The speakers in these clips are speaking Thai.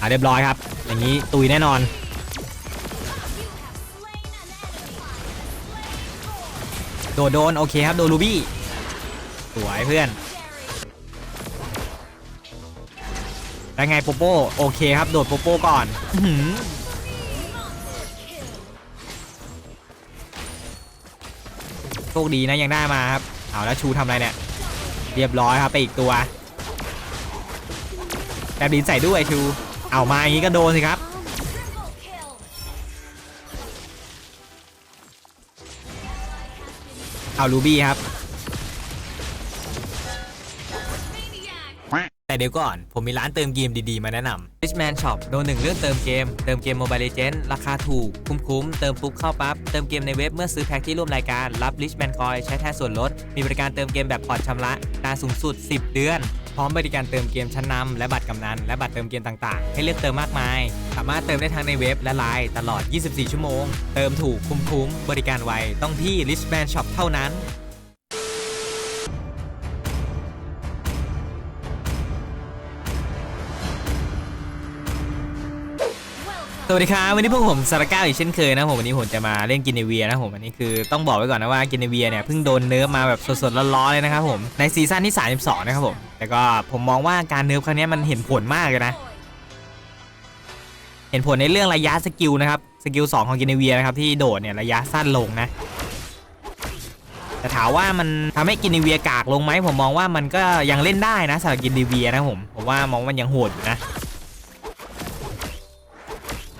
อ่าเรียบร้อยครับ อย่างนี้ตุยแน่นอน โดดโดน โอเคครับ โดนลูบี้ สวยเพื่อนแล้วไงโปโป้ โอเคครับ โดดโปโป้ก่อนโชคดีนะยังได้มาครับ เอาแล้วชูทำอะไรเนี่ย เรียบร้อยครับไปอีกตัวแบบดินใส่ด้วยชู เอามาอย่างนี้ก็โดนสิครับ เอาลูบี้ครับ แต่เดี๋ยวก่อน ผมมีร้านเติมเกมดีๆ มาแนะนำ Richman Shop โดนหนึ่งเรื่องเติมเกม เติมเกม Mobile Legends ราคาถูก คุ้มๆ เติมปุ๊บเข้าปั๊บ เติมเกมในเว็บเมื่อซื้อแพ็คที่ร่วมรายการ รับ Richman Coin ใช้แทนส่วนลด มีบริการเติมเกมแบบผ่อนชำระนานสูงสุด 10 เดือน พร้อมบริการเติมเกมชั้นนำและบัตรกำนัน และบัตรเติมเกมต่างๆ ให้เลือกเติมมากมาย สามารถเติมได้ทั้งในเว็บและไลน์ตลอด 24 ชั่วโมง เติมถูกคุ้มๆบริการไวต้องที่ Richman Shop เท่านั้น สวัสดีครับวันนี้พวกผมสารก้าอีกเช่นเคยนะผมวันนี้ผมจะมาเล่นกินเนเวียนะผมอันนี้คือต้องบอกไว้ก่อนนะว่ากินเนเวียเนี่ยเพิ่งโดนเนิร์ฟมาแบบสดๆร้อนๆเลยนะครับผมในซีซั่นที่ 32 นะครับผมแต่ก็ผมมองว่าการเนิร์ฟครั้งนี้มันเห็นผลมากเลยนะ เห็นผลในเรื่องระยะสกิลนะครับสกิล2ของกินเนเวียนะครับที่โดดเนี่ยระยะสั้นลงนะแต่ถามว่ามันทำให้กินเนเวียกากลงไหมผมมองว่ามันก็ยังเล่นได้นะสำหรับกินเนเวียนะผมผมว่ามองมันยังโหดอยู่นะ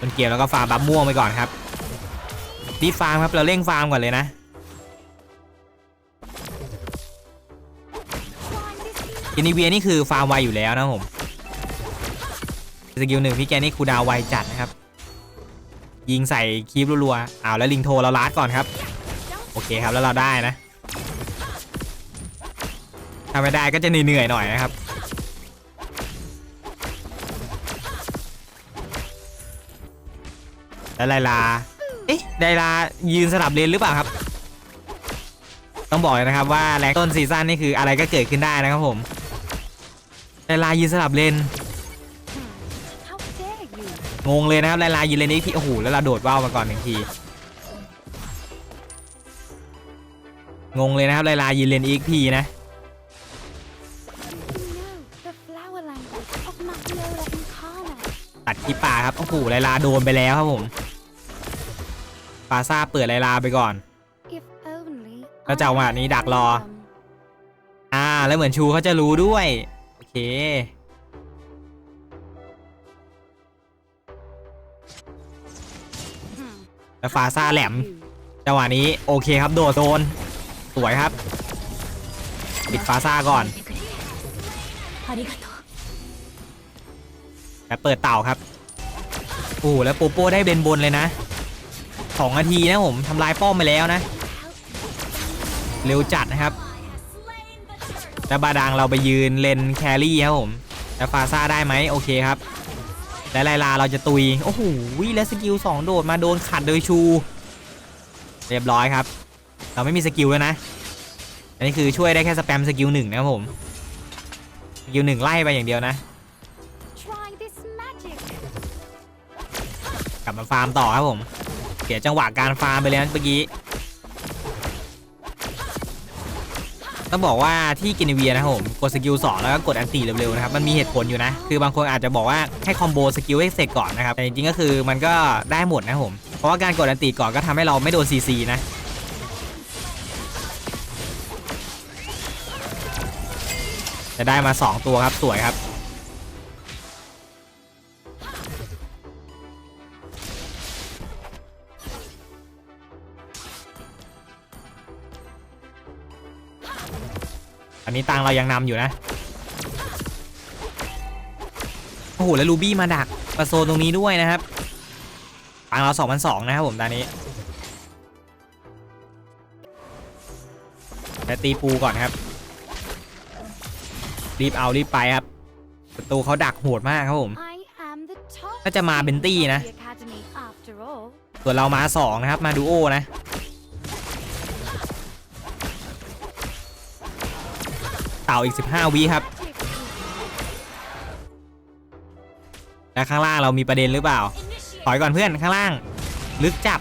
ต้นเกมแล้วก็ฟาร์มบัฟม่วงไปก่อนครับรีบฟาร์มครับเราเร่งฟาร์มก่อนเลยนะอินิเวียนี่คือฟาร์มไวอยู่แล้วนะผมสกิลหนึ่งพี่แกนี่คูดาวไวจัดนะครับ ยิงใส่คีบรัวๆอ้าวแล้วลิงโทเราลาดก่อนครับ โอเคครับแล้วเราได้นะถ้าไม่ได้ก็จะเหนื่อยๆหน่อยนะครับ แล้วไลลา เอ๊ะไลลายืนสลับเลนหรือเปล่าครับ ต้องบอกเลยนะครับว่าแรงต้นซีซั่นนี่คืออะไรก็เกิดขึ้นได้นะครับผมไลลายืนสลับเลนงงเลยนะครับไลลายืนเลนนี้พี่โอ้โหแล้วเราโดดว่าวมาก่อนหนึ่งทีงงเลยนะครับไลลายืนเลนอีกพีนะตัดคลิปป่าครับโอ้โหไลลาโดนไปแล้วครับผม ปาซาเปิดไลลาไปก่อน ก็จะเอาหมานี้ดักรอ อ่า แล้วเหมือนชูเขาจะรู้ด้วย โอเค แล้วฟาซาแหลม จังหวะนี้โอเคครับโดดโดน สวยครับ ปิดฟาซาก่อนแล้วเปิดเต่าครับโอ้แล้วปูโป้ได้เบนบนเลยนะ สองนาทีนะผมทำลายป้อมไปแล้วนะ เร็วจัดนะครับแล้วบาดังเราไปยืนเลนแครี่ครับผมแล้วฟาซ่าได้ไหมโอเคครับและไลลาเราจะตุย โอ้โหแล้วสกิลสองโดดมาโดนขัดโดยชู เรียบร้อยครับ เราไม่มีสกิลแล้วนะ อันนี้คือช่วยได้แค่สแปมสกิลหนึ่งนะครับผมสกิลหนึ่งไล่ไปอย่างเดียวนะ กลับมาฟาร์มต่อครับผม เสียจังหวะการฟาร์มไปเลยนะเมื่อกี้ต้องบอกว่าที่กินเวียนะครับผมกดสกิล2แล้วก็กดอันตีเร็วๆนะครับมันมีเหตุผลอยู่นะ คือบางคนอาจจะบอกว่าให้คอมโบสกิลให้เสร็จก่อนนะครับแต่จริงๆก็คือมันก็ได้หมดนะผมเพราะว่าการกดอันตีก่อนก็ทำให้เราไม่โดนซีซีนะจะได้มา 2 ตัวครับสวยครับ นนี้ตังเรายังนำอยู่นะ โอ้โห แล้วลูบี้มาดักประโซนตรงนี้ด้วยนะครับ ตังเรา2,002นะครับผมตอนนี้แต่ตีปูก่อนครับ รีบเอารีบไปครับ ประตูเขาดักโหดมากครับผม I am the top. น่าจะมาเบนตี้นะ of the academy after all. ส่วนเรามา2นะครับ มาดูโอนะ เต่าอีก 15 วิครับ และข้างล่างเรามีประเด็นหรือเปล่า ถอยก่อนเพื่อนข้างล่าง ลึกจับ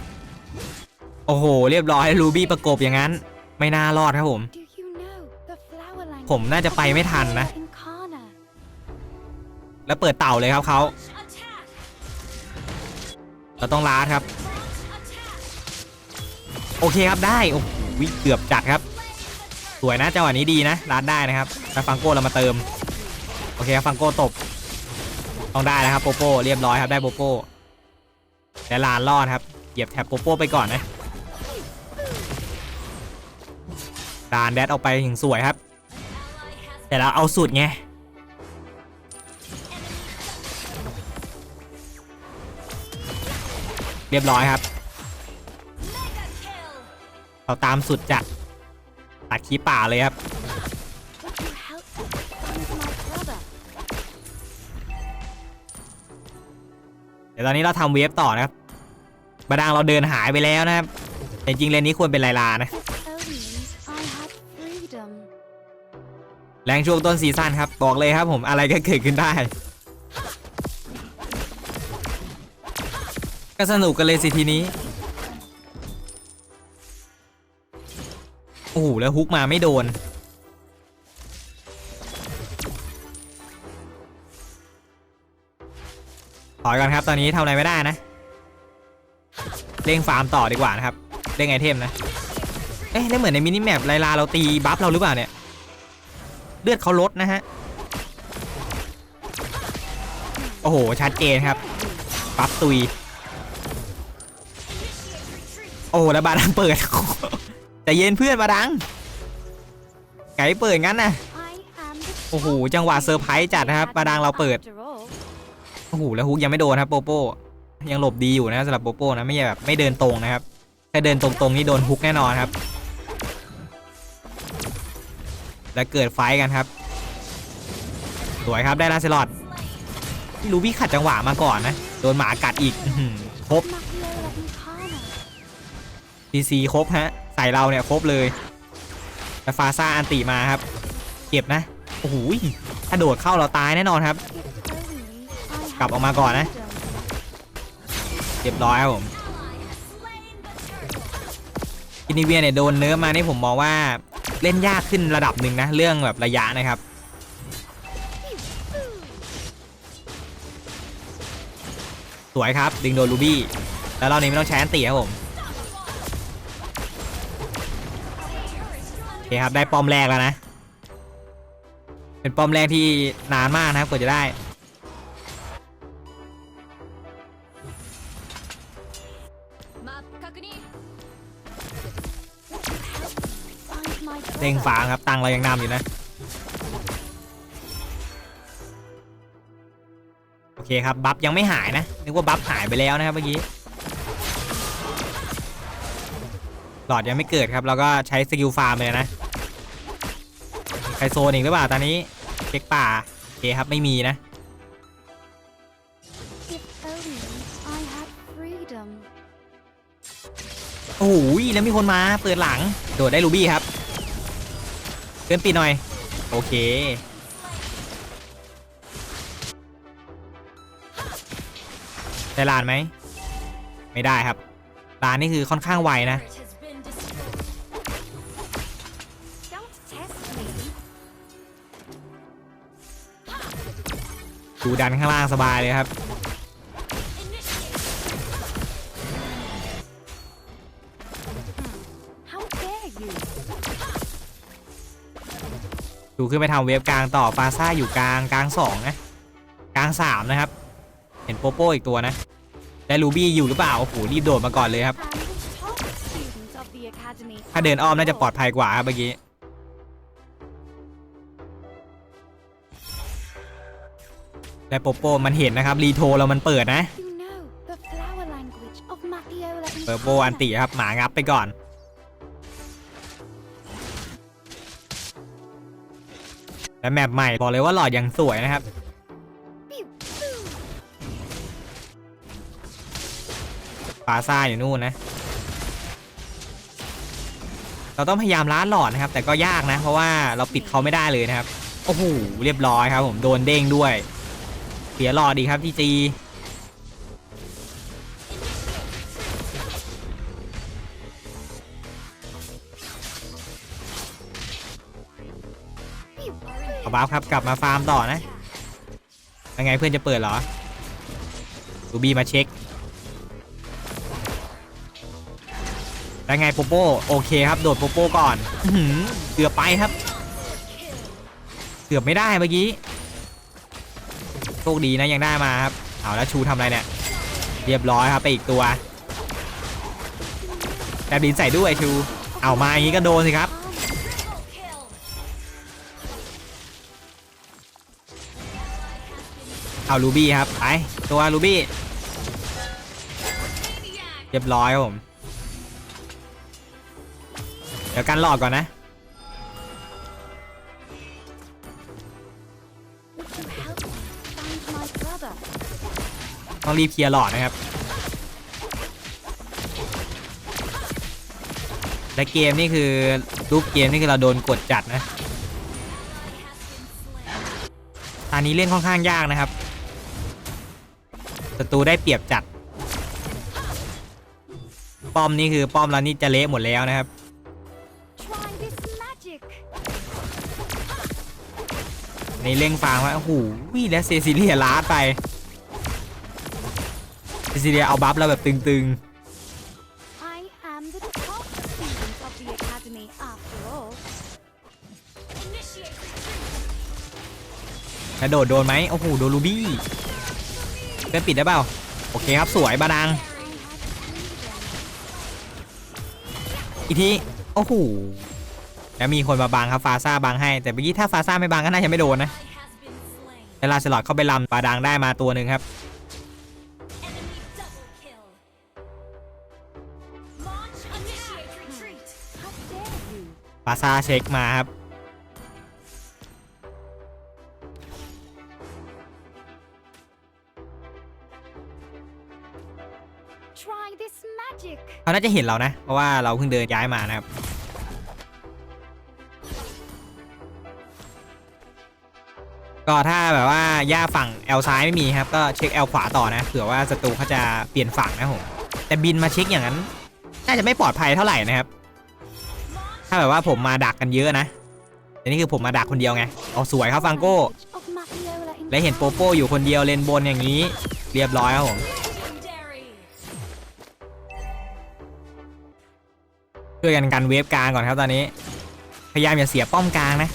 โอ้โห เรียบร้อยรูบี้ประกบอย่างนั้น ไม่น่ารอดครับผม ผมน่าจะไปไม่ทันนะ แล้วเปิดเต่าเลยครับเขาเราต้องลาดครับ โอเคครับได้ โอ้โหเกือบจัดครับ สวยนะจังหวะนี้ดีนะลาดได้นะครับแล้วฟังโก้เรามาเติม โอเคครับฟังโก้ตบต้องได้นะครับโปโป้เรียบร้อยครับได้โปโป้แต่ลานรอดครับเหยียบแท็บโปโป้ไปก่อนนะลานแดดออกไปถึงสวยครับ แต่เราเอาสุดไงเรียบร้อยครับ เราตามสุดจัด ตัดขี้ป่าเลยครับเดี๋ยวตอนนี้เราทำเวฟต่อนะครับบาดางเราเดินหายไปแล้วนะครับแต่จริงๆเลนนี้ควรเป็นไลลานะ แรงช่วงต้นซีซั่นครับ บอกเลยครับผมอะไรก็เกิดขึ้นได้ ก็สนุกกันเลยสิทีนี้ โอ้โหแล้วฮุกมาไม่โดนถอยก่อนครับตอนนี้ทำอะไรไม่ได้นะเร่งฟาร์มต่อดีกว่านะครับเร่งไอเทมนะเอ๊ะแล้วเหมือนในมินิแมปไลลาเราตีบัฟเราหรือเปล่าเนี่ยเลือดเขาลดนะฮะโอ้โหชัดเจนครับปั๊บตุย โอ้แล้วบาดังเปิด แต่เย็นเพื่อนบาดังไก่เปิดงั้นนะโอ้โหจังหวะเซอร์ไพรส์จัดนะครับบาดังเราเปิดโอ้โหแล้วฮุกยังไม่โดนครับโปโป้ยังหลบดีอยู่นะสำหรับโปโป้นะไม่แบบไม่เดินตรงนะครับถ้าเดินตรงๆนี่โดนฮุกแน่นอนครับ แล้วเกิดไฟกันครับ สวยครับได้ลาเซลอดพี่ลูบี้ขัดจังหวะมาก่อนนะโดนหมากัดอีกครบซีซีครบฮะ ใส่เราเนี่ยครบเลยแล้วฟาซาอันติมาครับ เก็บนะโอ้โหถ้าโดดเข้าเราตายแน่นอนครับ กลับออกมาก่อนนะเรียบร้อยครับผมอินิเวียเนี่ยโดนเนื้อมานี่ผมมองว่าเล่นยากขึ้นระดับหนึ่งนะ เรื่องแบบระยะนะครับ สวยครับ ดึงโดนลูบี้ แล้วเรานี้ไม่ต้องใช้อันตีครับผม คครับ ได้ป้อมแรกแล้วนะ เป็นป้อมแรกที่นานมากนะครับกว่าจะได้ เด้ง brother. ฟางครับ ตังค์เรายังนำอยู่นะ โอเคครับ บัฟยังไม่หายนะ นึกว่าบัฟหายไปแล้วนะครับเมื่อกี้หลอดยังไม่เกิดครับ เราก็ใช้สกิลฟาร์มเลยนะ ใครโซนอีกหรือเปล่าตอนนี้เช็คป่าโอเคครับไม่มีนะ If only I had freedom. โอ้โหแล้วมีคนมาเปิดหลัง โดดได้ลูบี้ครับเกินปีหน่อย โอเคได้ลานไหม ไม่ได้ครับลานนี่คือค่อนข้างไวนะ ดูดันข้างล่างสบายเลยครับดูขึ้นไปทำเวฟกลางต่อฟาซ่าอยู่กลางกลางสองนะกลางสามนะครับ เห็นโปโป้อีกตัวนะได้ลูบี้อยู่หรือเปล่าโอ้โหรีบโดดมาก่อนเลยครับ ถ้าเดินอ้อมน่าจะปลอดภัยกว่าครับเมื่อกี้ และโปโป้มันเห็นนะครับรีโทรเรามันเปิดนะเปิดโปอันติครับหมางับไปก่อน และแมปใหม่บอกเลยว่าหลอดยังสวยนะครับ Pew, pew. ฟาซ่าอยู่นู่นนะ เราต้องพยายามล้าหลอดนะครับ แต่ก็ยากนะ เพราะว่าเราปิดเขาไม่ได้เลยนะครับ โอ้โห เรียบร้อยครับผม โดนเด้งด้วย เสียหลอดดีครับทีจีเอาบัฟครับกลับมาฟาร์มต่อนะยังไงเพื่อนจะเปิดเหรอรูบี้มาเช็คแล้วไงโปโป้โอเคครับโดดโปโป้ก่อนเกือบไปครับ เกือบไม่ได้เมื่อกี้ โชคดีนะยังได้มาครับเอาแล้วชูทำอะไรเนี่ยเรียบร้อยครับไปอีกตัวแบบดินใส่ด้วยชูเอามาอย่างนี้ก็โดนสิครับเอาลูบี้ครับไปตัวลูบี้เรียบร้อยครับผมเดี๋ยวกันหลอกก่อนนะ ต้องรีบเคลียร์หลอดนะครับ และเกมนี่คือรูปเกมนี่คือเราโดนกดจัดนะตอนนี้เล่นค่อนข้างยากนะครับศัตรูได้เปรียบจัด ป้อมนี่คือป้อมเรานี่จะเละหมดแล้วนะครับในเร่งฟางว่าโอ้โหแล้วเซซิเลียลาดไป ซซิเลียเอาบัฟเราแบบตึง I am the top student of the academy after all. ๆกระโดดโดนไหมโอ้โหโดนลูบี้เพื่อนปิดได้เปล่า โอเคครับสวยบาดัง I have freedom. อีกทีโอ้โหแล้วมีคนมาบังครับฟาซ่าบังให้ แต่เมื่อกี้ถ้าฟาซ่าไม่บังก็น่าจะไม่โดนนะแล้วลาสลอดเข้าไปลำบาดังได้มาตัวหนึ่งครับ you? ฟาซ่าเช็คมาครับ Try this magic. เขาน่าจะเห็นเรานะ เพราะว่าเราเพิ่งเดินย้ายมานะครับ ก็ถ้าแบบว่าย่าฝั่งแอลซ้ายไม่มีครับ ก็เช็คแอลขวาต่อนะ เผื่อว่าศัตรูเขาจะเปลี่ยนฝั่งนะผม แต่บินมาเช็คอย่างนั้น น่าจะไม่ปลอดภัยเท่าไหร่นะครับถ้าแบบว่าผมมาดักกันเยอะนะแต่นี่คือผมมาดักคนเดียวไงเอาสวยครับฟังโก้ และเห็นโปโป้อยู่คนเดียวเลนบนอย่างนี้ เรียบร้อยครับผมช่วยกันกันเวฟกลางก่อนครับตอนนี้ พยายามอย่าเสียป้อมกลางนะ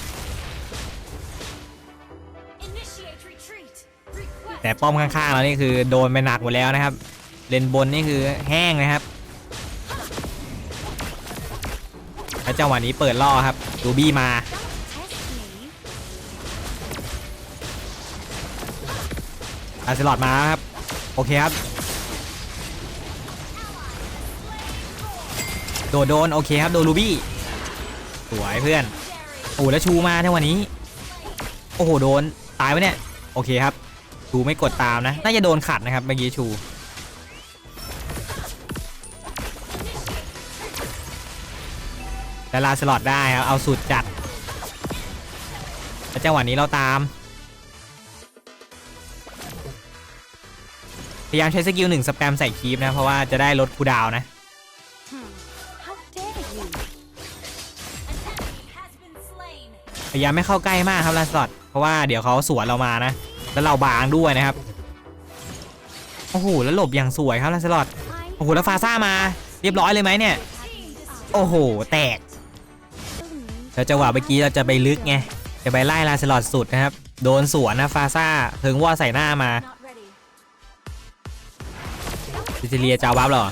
แต่ป้อมข้างๆเรานี่คือโดนไปหนักหมดแล้วนะครับ เลนบนนี่คือแห้งนะครับ แล้วจังหวะนี้เปิดล่อครับดูบี้มา อาร์เซลอดมาครับ โอเคครับ โดดโดน โอเคครับ โดนลูบี้ สวยเพื่อน โอ้แล้วชูมาในวันนี้ โอ้โห โดน ตายไปเนี่ย โอเคครับชูไม่กดตามนะ น่าจะโดนขัดนะครับเมื่อกี้ชู แล้วลาสล็อดได้ครับ เอาสุดจัดแล้วจังหวะนี้เราตาม พยายามใช้สกิลหนึ่งสแปมใส่คีปนะ เพราะว่าจะได้ลดคูดาวนะพยายามไม่เข้าใกล้มากครับลาสลอดเพราะว่าเดี๋ยวเขาสวนเรามานะ แล้วเราบางด้วยนะครับ โอ้โห แล้วหลบอย่างสวยครับลาสลอดโอ้โห แล้วฟาซ่ามา เรียบร้อยเลยไหมเนี่ย โอ้โห แตก แล้วจังหวะเมื่อกี้เราจะไปลึกไง จะไปไล่ลาสลอดสุดนะครับ โดนสวนนะฟาซ่าเพิงว่าใส่หน้ามา not ready. ซิซิเลียจะเอาบัฟเหรอ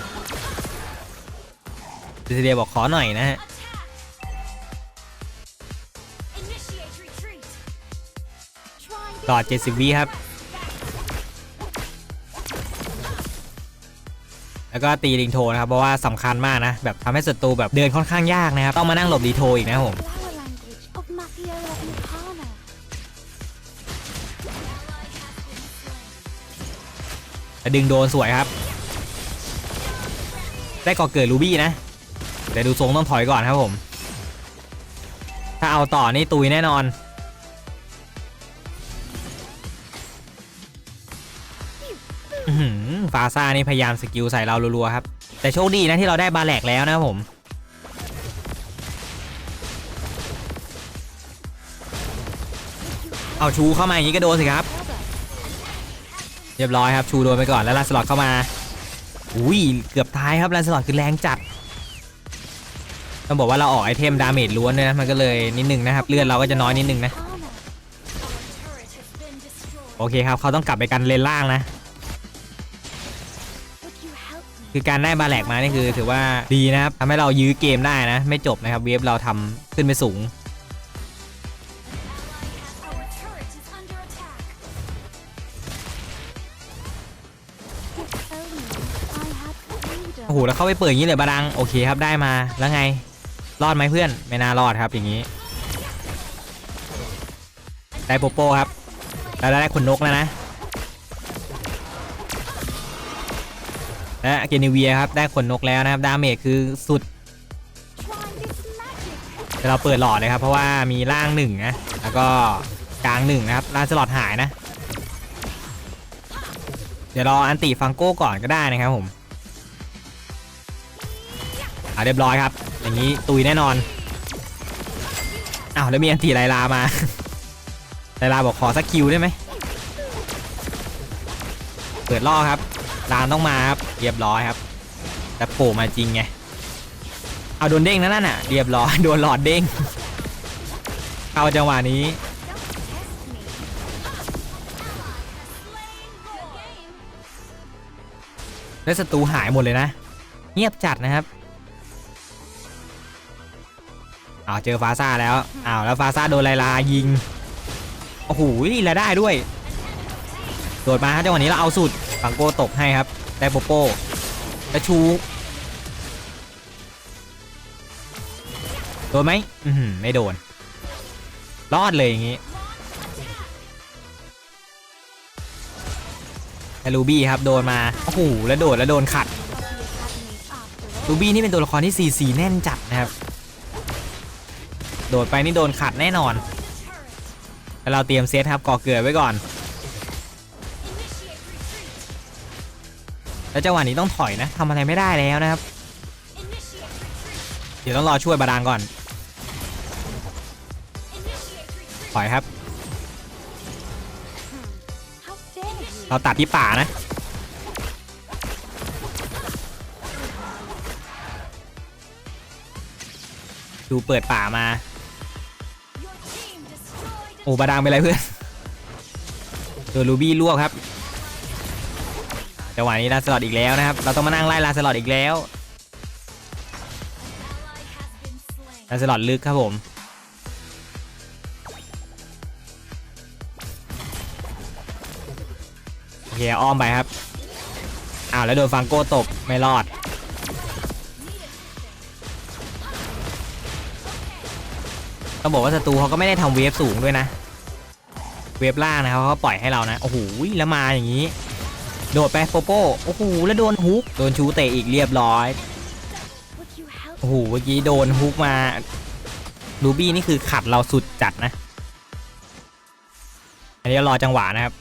ซิซิเลียบอกขอหน่อยนะฮะ Try หลอด this 70วิครับ แล้วก็ตีลิงโทนะครับเพราะว่าสำคัญมากนะแบบทำให้ศัตรูแบบเดินค่อนข้างยากนะครับต้องมานั่งหลบดีโทอีกนะผมแต่ดึงโดนสวยครับ ได้ก่อเกิดรูบี้นะ แต่ดูทรงต้องถอยก่อนครับผม ถ้าเอาต่อนี่ตุยแน่นอน ฟาซ่านี่พยายามสกิลใส่เรารัวๆครับ แต่โชคดีนะที่เราได้บาแหลกแล้วนะผมเอาชูเข้ามาอย่างนี้ก็โดนสิครับ เรียบร้อยครับชูโดนไปก่อนแล้วลาสลอดเข้ามาอุ้ยเกือบท้ายครับลาสลอดคือแรงจัดต้องบอกว่าเราออกไอเทมดาเมจล้วนเลยนะมันก็เลยนิดนึงนะครับเลือดเราก็จะน้อยนิดนึงนะโอเคครับเขาต้องกลับไปกันเลนล่างนะ คือการได้บาแหลกมานี่คือถือว่าดีนะครับทำให้เรายื้อเกมได้นะ ไม่จบนะครับ เวฟเราทำขึ้นไปสูง โอ้โห แล้วเข้าไปเปิดอย่างนี้เลยบาดัง โอเคครับได้มาแล้วไง รอดไหมเพื่อน ไม่น่ารอดครับอย่างนี้ ได้โปโป้ครับ แล้วได้ขนนกแล้วนะ และเกนิเวียครับได้ขนนกแล้วนะครับดาเมจคือสุดเราเปิดหลอดเลยครับเพราะว่ามีล่างหนึ่งนะแล้วก็กลางหนึ่งนะครับล่างสลอดหายนะ เดี๋ยวรออันติฟังโก้ก่อนก็ได้นะครับผมเอาเรียบร้อยครับ อย่างนี้ตุยแน่นอนอ้าวแล้วมีอันติไลลามาไลลาบอกขอสักคิวได้ไหมเปิดล่อครับ ลานต้องมาครับเรียบร้อยครับ แต่โผล่มาจริงไงเอาโดนเด้งนั่นน่ะเรียบร้อยโดนหลอดเด้งเข้าจังหวะนี้แล้วศัตรูหายหมดเลยนะ เงียบจัดนะครับอ้าวเจอฟาซาแล้วอ้าวแล้วฟาซาโดนไลลายิงโอ้โหแล้วได้ด้วยโดดมาครับจังหวะนี้เราเอาสุด ฟังโก้ตกให้ครับ ได้โปโป้แล้วชูโดนไหมอือหือไม่โดน รอดเลยอย่างงี้แต่ลูบี้ครับ โดนมา โอ้โห แล้วโดดแล้วโดนขัด ลูบี้นี่เป็นตัวละครที่ซีซีแน่นจัดนะครับ โดดไปนี่โดนขัดแน่นอนแล้วเราเตรียมเซตครับก่อเกลือไว้ก่อน แล้วจังหวะนี้ต้องถอยนะทำอะไรไม่ได้แล้วนะครับ เดี๋ยวต้องรอช่วยบาดาลก่อน ถอยครับ เราตัดที่ป่านะ ดูเปิดป่ามา โอ้บาดางเป็นไรเพื่อนโดนลูบี้ลวกครับ จังหวะนี้ลาสลอดอีกแล้วนะครับ เราต้องมานั่งไล่ลาสลอดอีกแล้วลาสลอดลึกครับผม โอเคอ้อมไปครับ อ้าวแล้วโดนฟังโก้ตบไม่รอด ต้องบอกว่าศัตรูเขาก็ไม่ได้ทำเวฟสูงด้วยนะ เวฟล่างนะครับเขาก็ปล่อยให้เรานะ โอ้โหแล้วมาอย่างนี้ โดดไปโปโป้โอ้โหแล้วโดนฮุกโดนชูเตะอีกเรียบร้อยโอ้โหเมื่อกี้โดนฮุกมารูบี้นี่คือขัดเราสุดจัดนะ อันนี้รอจังหวะนะครับ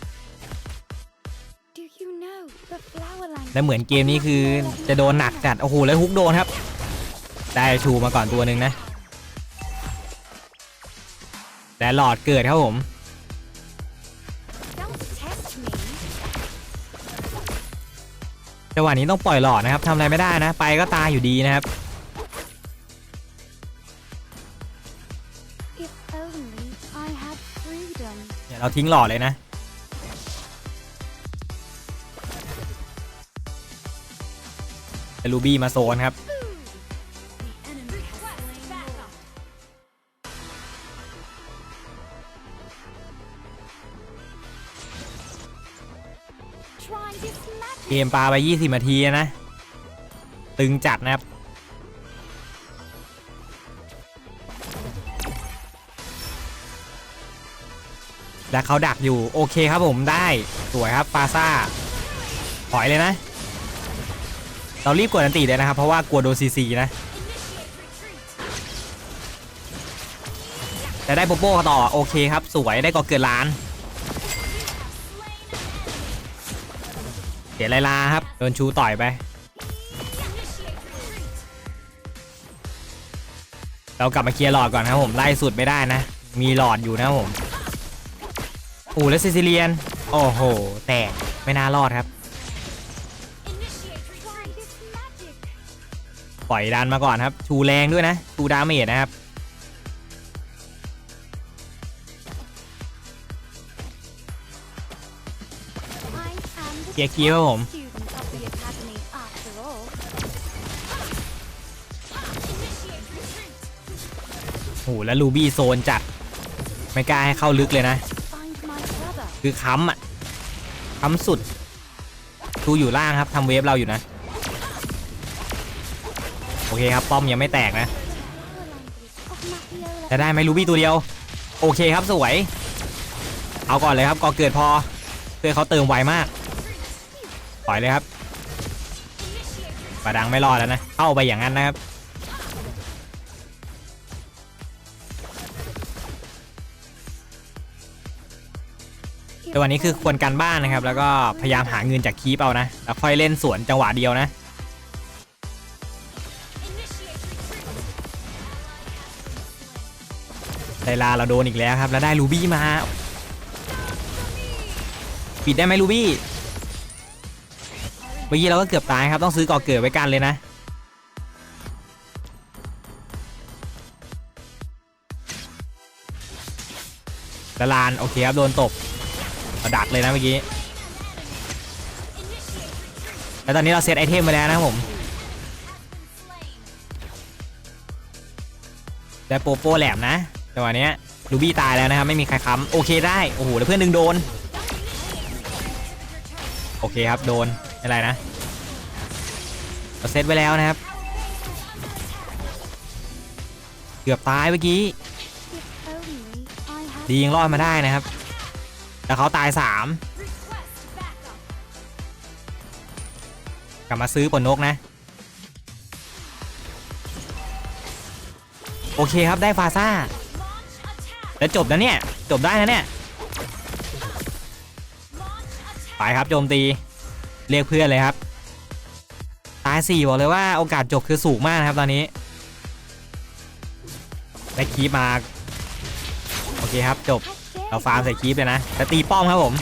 และเหมือนเกมนี้คือจะโดนหนักจัดโอ้โหแล้วฮุกโดนครับ ได้ชูมาก่อนตัวหนึ่งนะและหลอดเกิดครับผม จังหวะนี้ต้องปล่อยหลอดนะครับทำอะไรไม่ได้นะ ไปก็ตายอยู่ดีนะครับ If only I had freedom. เนี่ยเราทิ้งหลอดเลยนะแต่ลูบี้มาโซนครับ เกมปลาไป 20นาทีนะ ตึงจัดนะครับ แล้วเขาดักอยู่ โอเคครับผมได้ สวยครับปาซ่าถอยเลยนะ เรารีบกดอันตีเลยนะครับ เพราะว่ากลัวโดนซีซีนะ แต่ได้โปโป้ต่อ โอเคครับ สวยได้ก่อเกิดล้าน ยไลลาครับ โดนชูต่อยไป เรากลับมาเคลียร์หลอดก่อนครับผมไล่สุดไม่ได้นะ มีหลอดอยู่นะผมโอ้แล้วซิซิเลียน โอ้โห แตกไม่น่ารอดครับ ปล่อยดันมาก่อนครับ ชูแรงด้วยนะ ชูดาเมจนะครับ ลียร์คีย์ครับผม โอ้โหแล้วลูบี้โซนจัด ไม่กล้าให้เข้าลึกเลยนะ คือค้ำอะ ค้ำสุดชูอยู่ล่างครับทำเวฟเราอยู่นะ โอเคครับ ป้อมยังไม่แตกนะ จะได้ไหมลูบี้ตัวเดียว โอเคครับสวย เอาก่อนเลยครับก่อเกิดพอเพื่อเขาเติมไวมาก ปล่อยเลยครับปะดังไม่รอดแล้วนะเข้าไปอย่างนั้นนะครับแต่วันนี้คือควรการบ้านนะครับ แล้วก็พยายามหาเงินจากคีปเอานะ แล้วค่อยเล่นสวนจังหวะเดียวนะไดลาเราโดนอีกแล้วครับ แล้วได้ลูบี้มา ปิดได้ไหมลูบี้ เมื่อกี้เราก็เกือบตายครับต้องซื้อก่อเกิดไว้กันเลยนะดาลานโอเคครับโดนตบมาดักเลยนะเมื่อกี้ แล้วตอนนี้เราเซตไอเทมไปแล้วนะครับผม ได้โปโป้แหลมนะจังหวะนี้ยลูบี้ตายแล้วนะครับไม่มีใครค้ำโอเคได้ โอ้โหแล้วเพื่อนดึงโดน โอเคครับโดน ไม่เป็นไรนะเราเซตไว้แล้วนะครับ เกือบตายเมื่อกี้ ดียังรอดมาได้นะครับแล้วเขาตาย3กลับมาซื้อปนนกนะ โอเคครับได้ฟาซ่าแล้วจบนะเนี่ย จบได้นะเนี่ย ไปครับโจมตี เรียกเพื่อนเลยครับ ตาย4บอกเลยว่าโอกาสจบคือสูงมากนะครับตอนนี้ได้คีบมา โอเคครับจบเราฟาร์มใส่คีปเลยนะแต่ตีป้อมครับผม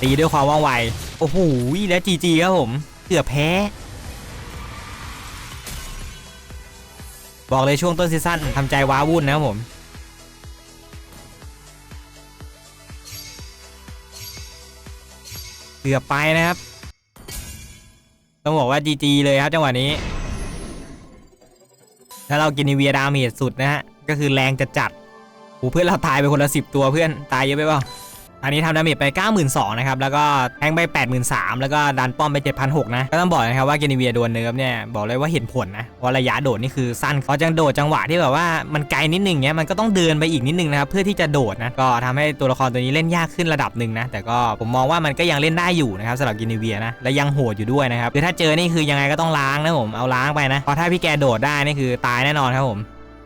ตีด้วยความว่องไวโอ้โหแล้วจีจีครับผมเกือบแพ้ บอกเลยช่วงต้นซีซั่นทำใจว้าวุ่นนะครับผม กือบไปนะครับ ต้องบอกว่าจีเลยครับจังหวะนี้ ถ้าเรากินนิเวียดาเมจสุดนะฮะ ก็คือแรงจะจัดโอ้เพื่อนเราตายไปคนละสิบตัวเพื่อนตายเยอะไปเปล่า อันนี้ทำดาเมจไป 92,000นะครับ แล้วก็แทงไป 83,000 แล้วก็ดันป้อมไป 7,600 นะ ก็ต้องบอกนะครับว่าเกนิเวียโดนเนิร์ฟเนี่ย บอกเลยว่าเห็นผลนะเพราะระยะโดดนี่คือสั้นเขาจังโดดจังหวะที่แบบว่ามันไกลนิดนึงเนี้ยมันก็ต้องเดินไปอีกนิดนึงนะครับเพื่อที่จะโดดนะก็ทำให้ตัวละครตัวนี้เล่นยากขึ้นระดับหนึ่งนะแต่ก็ผมมองว่ามันก็ยังเล่นได้อยู่นะครับสำหรับเกนิเวียนะและยังโหดอยู่ด้วยนะครับคือถ้าเจอนี่คือยังไงก็ต้องล้างนะผมเอาล้างไปนะเพราะถ้าพี่แกโดดได้นี่คือตายแน่นอนครับผม